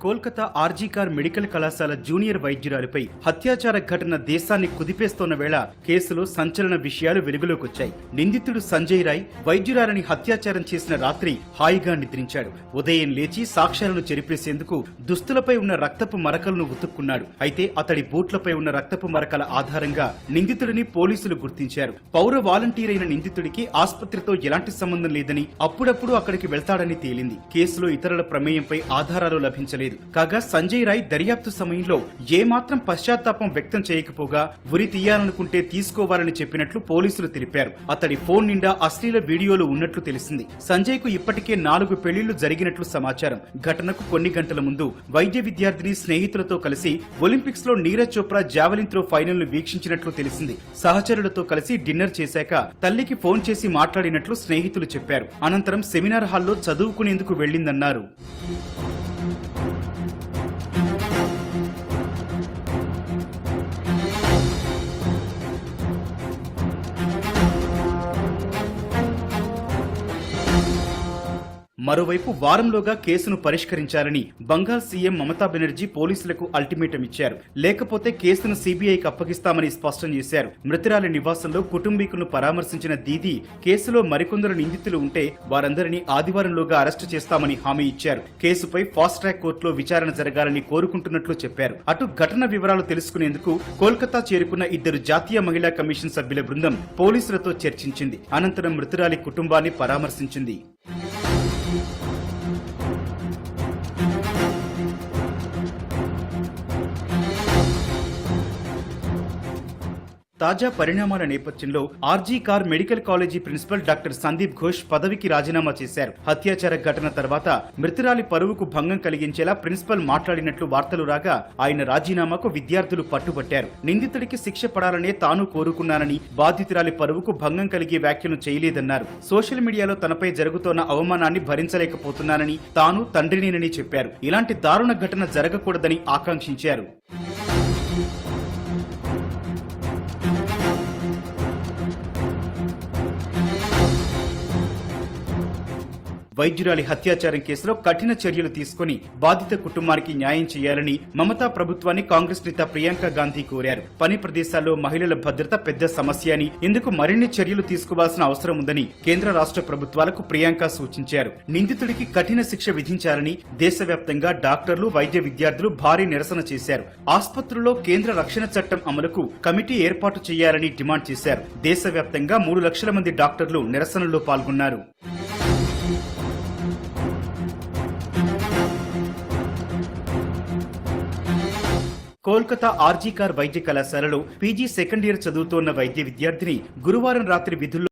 Kolkata RG Kar medical కళాశాల junior వైద్యురాలిపై హత్యాచార ఘటన దేశాన్ని కుదిపేస్తోన్న వేళ కేసులో సంచలన విషయాలు వెలుగులోకొచ్చాయి. నిందితుడు సంజయ్ రాయ్ వైద్యురాలని హత్యాచారం చేసిన రాత్రి హాయిగా నిద్రించాడు. ఉదయం లేచి సాక్ష్యాలను చెరిపేసేందుకు దుస్తులపై ఉన్న రక్తపు మరకలను ఉతుక్కున్నాడు. అయితే అతడి బూట్లపై ఉన్న రక్తపు మరకల ఆధారంగా నిందితుడిని పోలీసులు గుర్తించారు. పౌర వాలంటీర్ అయిన నిందితుడికి ఆసుపత్రితో ఎలాంటి సంబంధం లేదని అప్పుడప్పుడు అక్కడికి వెళ్తాడని తేలింది. కేసులో ఇతరుల ప్రమేయంపై ఆధారాలు లభించలేదు. కాగా సంజయ్ రాయ్ దర్యాప్తు సమయంలో ఏమాత్రం పశ్చాత్తాపం వ్యక్తం చేయకపోగా ఉరి తీయాలనుకుంటే తీసుకోవాలని చెప్పినట్లు పోలీసులు తెలిపారు. అతడి ఫోన్ నిండా అశ్లీల వీడియోలు ఉన్నట్లు తెలిసింది. సంజయ్కు ఇప్పటికే నాలుగు పెళ్ళిళ్ళు జరిగినట్లు సమాచారం. ఘటనకు కొన్ని గంటల ముందు వైద్య విద్యార్థిని స్నేహితులతో కలిసి ఒలింపిక్స్లో నీరజ్ చోప్రా జావెలిన్ త్రో ఫైనల్ను వీక్షించినట్లు తెలిసింది. సహచరులతో కలిసి డిన్నర్ చేశాక తల్లికి ఫోన్ చేసి మాట్లాడినట్లు స్నేహితులు చెప్పారు. అనంతరం సెమినార్ హాల్లో చదువుకునేందుకు వెళ్ళిందన్నారు Thank you. మరోవైపు వారంలోగా కేసును పరిష్కరించాలని బంగాల్ సీఎం మమతా బెనర్జీ పోలీసులకు అల్టిమేటం ఇచ్చారు. లేకపోతే కేసును సీబీఐకి అప్పగిస్తామని స్పష్టం చేశారు. మృతురాలి నివాసంలో కుటుంబీకులను పరామర్శించిన దీది కేసులో మరికొందరు నిందితులు ఉంటే వారందరినీ ఆదివారంలోగా అరెస్టు చేస్తామని హామీ ఇచ్చారు. కేసుపై ఫాస్ట్ ట్రాక్ కోర్టులో విచారణ జరగాలని కోరుకుంటున్నట్లు చెప్పారు. అటు ఘటన వివరాలు తెలుసుకునేందుకు కోల్కతా చేరుకున్న ఇద్దరు జాతీయ మహిళా కమిషన్ సభ్యుల బృందం పోలీసులతో చర్చించింది. అనంతరం మృతురాలి కుటుంబాన్ని పరామర్శించింది. తాజా పరిణామాల నేపథ్యంలో RG Kar medical college principal doctor Sandip Ghosh పదవికి రాజీనామా చేశారు. హత్యాచార ఘటన తర్వాత మృతురాలి పరువుకు భంగం కలిగించేలా ప్రిన్సిపల్ మాట్లాడినట్లు వార్తలు రాగా ఆయన రాజీనామాకు విద్యార్థులు పట్టుబట్టారు. నిందితుడికి శిక్ష పడాలనే తాను కోరుకున్నానని బాధితురాలి పరువుకు భంగం కలిగే వ్యాఖ్యను చేయలేదన్నారు. సోషల్ మీడియాలో తనపై జరుగుతోన్న అవమానాన్ని భరించలేకపోతున్నానని తాను తండ్రినేనని చెప్పారు. ఇలాంటి దారుణ ఘటన జరగకూడదని ఆకాంక్షించారు. వైద్యురాలి హత్యాచారం కేసులో కఠిన చర్యలు తీసుకుని బాధిత కుటుంబానికి న్యాయం చేయాలని మమతా ప్రభుత్వాన్ని కాంగ్రెస్ నేత ప్రియాంక గాంధీ కోరారు. పని ప్రదేశాల్లో మహిళల భద్రత పెద్ద సమస్య అని ఇందుకు మరిన్ని చర్యలు తీసుకోవాల్సిన అవసరం ఉందని కేంద్ర రాష్ట్ర ప్రభుత్వాలకు ప్రియాంక సూచించారు. నిందితుడికి కఠిన శిక్ష విధించాలని దేశవ్యాప్తంగా డాక్టర్లు వైద్య విద్యార్థులు భారీ నిరసన చేశారు. ఆసుపత్రుల్లో కేంద్ర రక్షణ చట్టం అమలుకు కమిటీ ఏర్పాటు చేయాలని డిమాండ్ చేశారు. దేశవ్యాప్తంగా మూడు లక్షల మంది డాక్టర్లు నిరసనలో పాల్గొన్నారు. కోల్కతా ఆర్జీకార్ వైద్య కళాశాలలో పీజీ సెకండ్ ఇయర్ చదువుతోన్న వైద్య విద్యార్థిని గురువారం రాత్రి విధుల్లో